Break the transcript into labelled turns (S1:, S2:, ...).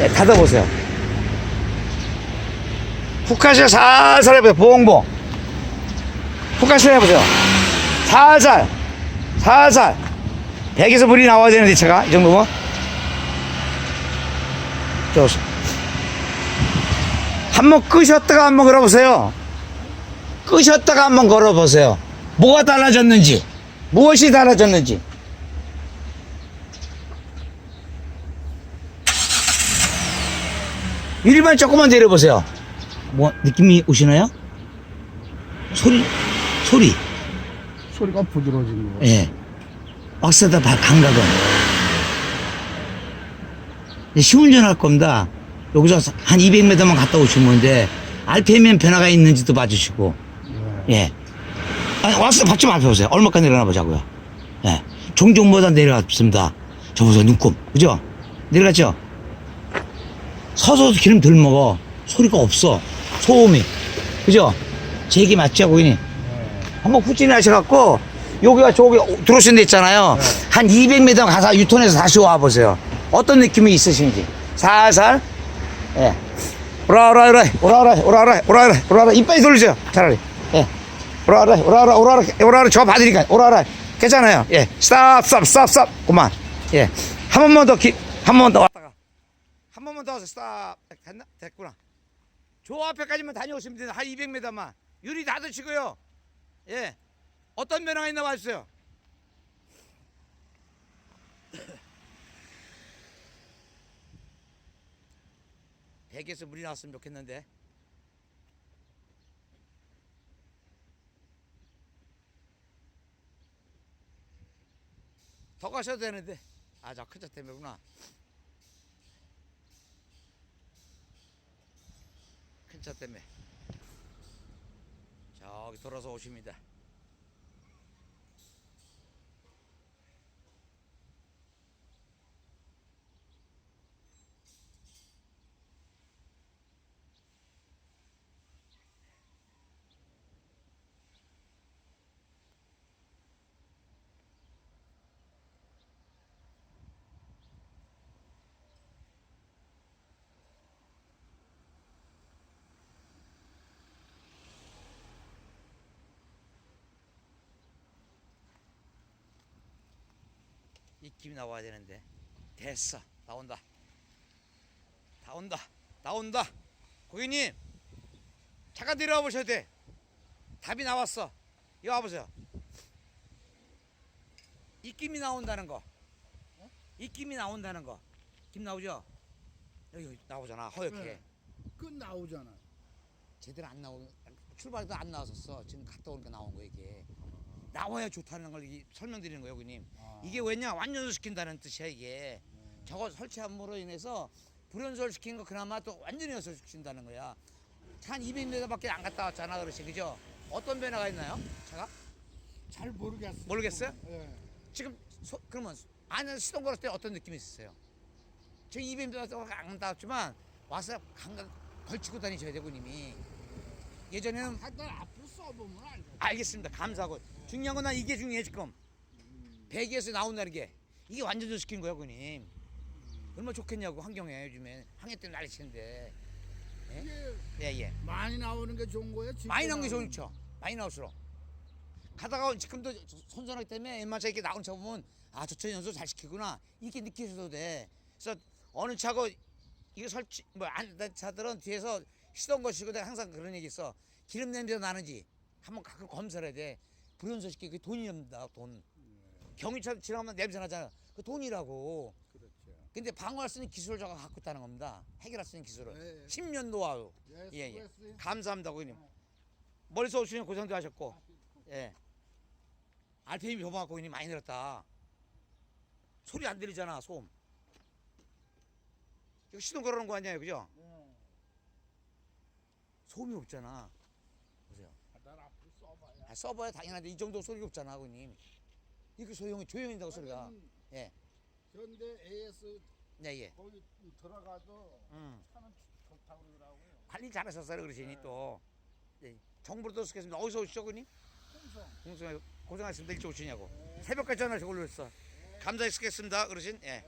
S1: 예, 닫아보세요. 훅하시가 살살 해보세요. 보홍보. 훅하시 해보세요. 살살. 살살. 백에서 물이 나와야 되는데, 차가. 이 정도면. 좋습 한번 끄셨다가 한번 걸어보세요. 끄셨다가 한번 걸어보세요. 뭐가 달라졌는지. 무엇이 달라졌는지. 일반 조금만 내려보세요. 뭐 느낌이 오시나요? 소리 소리
S2: 소리가 부드러워진 거.
S1: 예 왁스다 다 감각은 이제 시운전 할 겁니다. 여기서 한 200m만 갔다 오시면 돼. RPM에 변화가 있는지도 봐주시고 예. 아니, 왁스 받지 마세요. 보세요. 얼마까지 내려가 보자고요. 예. 종종보다 내려갔습니다. 저 보세요. 눈곱. 그죠? 내려갔죠? 서서도 기름 덜 먹어. 소리가 없어. 소음이. 그죠? 제 얘기 맞죠, 고객님? 한번 후진이 하셔갖고, 여기가 저기 들어오신 데 있잖아요. 한 200m 가서 유턴해서 다시 와보세요. 어떤 느낌이 있으신지. 살살. 예. 오라 오라, 오라, 오라 오라, 오라 오라, 오라 오라, 오라오라. 이빨이 돌리세요. 차라리. 예. 오라 오라, 오라 오라, 오라 오라, 오라오라. 저 봐드리니까. 오라 오라. 괜찮아요. 예. 스탑, 스탑, 스탑, 스탑. 그만. 예. 한 번만 더 기, 한 번만 더. 한 번만 더 와서 스탑. 됐나? 됐구나. 저 앞에까지만 다녀오시면 됩니다. 한 200m만. 유리 닫으시고요. 예. 어떤 변화가 있나 봐주세요. 백에서 물이 나왔으면 좋겠는데. 더 가셔도 되는데. 아, 저 큰차 때문에구나. 차 때문에. 저기 돌아서 오십니다. 입김이 나와야 되는데. 됐어. 나온다. 나온다. 나온다. 고객님 잠깐 내려와 보셔야 돼. 답이 나왔어. 이거 와보세요. 입김이 나온다는 거. 입김이 나온다는 거김 나오죠? 여기 나오잖아. 허옇게.
S2: 네. 그 나오잖아.
S1: 제대로 안 나오 출발해도 안 나왔었어. 지금 갔다 오니까 나온 거 이게 나와야 좋다는 걸 설명드리는 거예요 고객님
S2: 아.
S1: 이게 왜냐 완연소시킨다는 뜻이야 이게 저거 설치함으로 인해서 불연소시킨 거 그나마 또 완전히 연소시킨다는 거야 한 200m밖에 안 갔다 왔잖아 그렇지 그죠 어떤 변화가 있나요 차가
S2: 잘 모르겠어.
S1: 모르겠어요?
S2: 예.
S1: 지금 소- 그러면 안에서 시동 걸었을 때 어떤 느낌이 있었어요 지금 200m 안 갔다 왔지만 와서 감각 걸치고 다니셔야 되고 님이 예전에는
S2: 하여튼 앞으로 써보면 알죠.
S1: 알겠습니다. 감사하고 중요한 건 난 이게 중요해 지금. 배기에서 나온다는 게 이게 완전 조시킨 거야, 그님. 얼마나 좋겠냐고 환경에 요즘에 항해 때문에 난리 치는데.
S2: 이게
S1: 예 예.
S2: 많이 나오는 게 좋은 거예요. 적게
S1: 많이 나온 게
S2: 나오는
S1: 좋죠. 많이 나올수록. 가다가 지금도 선전하기 때문에 웬만차 이렇게 나오는 차 보면 아 저 차 연소 잘 시키구나 이렇게 느끼셔도 돼. 그래서 어느 차고 이거 설치 뭐안 차들은 뒤에서 시동 거시고 내가 항상 그런 얘기 있어. 기름 냄새 나는지 한번 가끔 검사를 해야 돼. 불연소시키 그 돈이 납니다 돈. 경유차 지나가면 냄새 나잖아. 그 돈이라고.
S2: 그렇죠.
S1: 근데 방어할 수 있는 기술을 저가 갖고 있다는 겁니다. 해결할 수 있는 기술을.
S2: 네.
S1: 10년 노하우.
S2: 예,
S1: 예, 예.
S2: 수고했어요.
S1: 감사합니다, 고객님. 머리서 오시면 고생도 하셨고, 예. RPM이 저번 고객님 많이 늘었다. 소리 안 들리잖아, 소음. 이거 시동 걸어놓은 거 아니에요, 그죠?
S2: 예.
S1: 소음이 없잖아. 보세요.
S2: 난 앞으로 써봐야.
S1: 아, 써봐야 당연한데 이 정도 소리가 없잖아, 고객님. 이게 소용이 조용히다고 소리가.
S2: 하긴
S1: 예,
S2: 현대 AS
S1: 네, 예.
S2: 거기 들어가도
S1: 음.
S2: 차는 좋다고 그러더라고요.
S1: 관리 잘하셨어요, 그러시니 또. 예. 정보를 듣겠습니다. 어디서 오시죠, 고객님?
S2: 홍성.
S1: 공성에 고생하셨습니다. 일찍 오시냐고. 새벽까지 전화하시고 올렸어. 감사했겠습니다. 그러신, 예.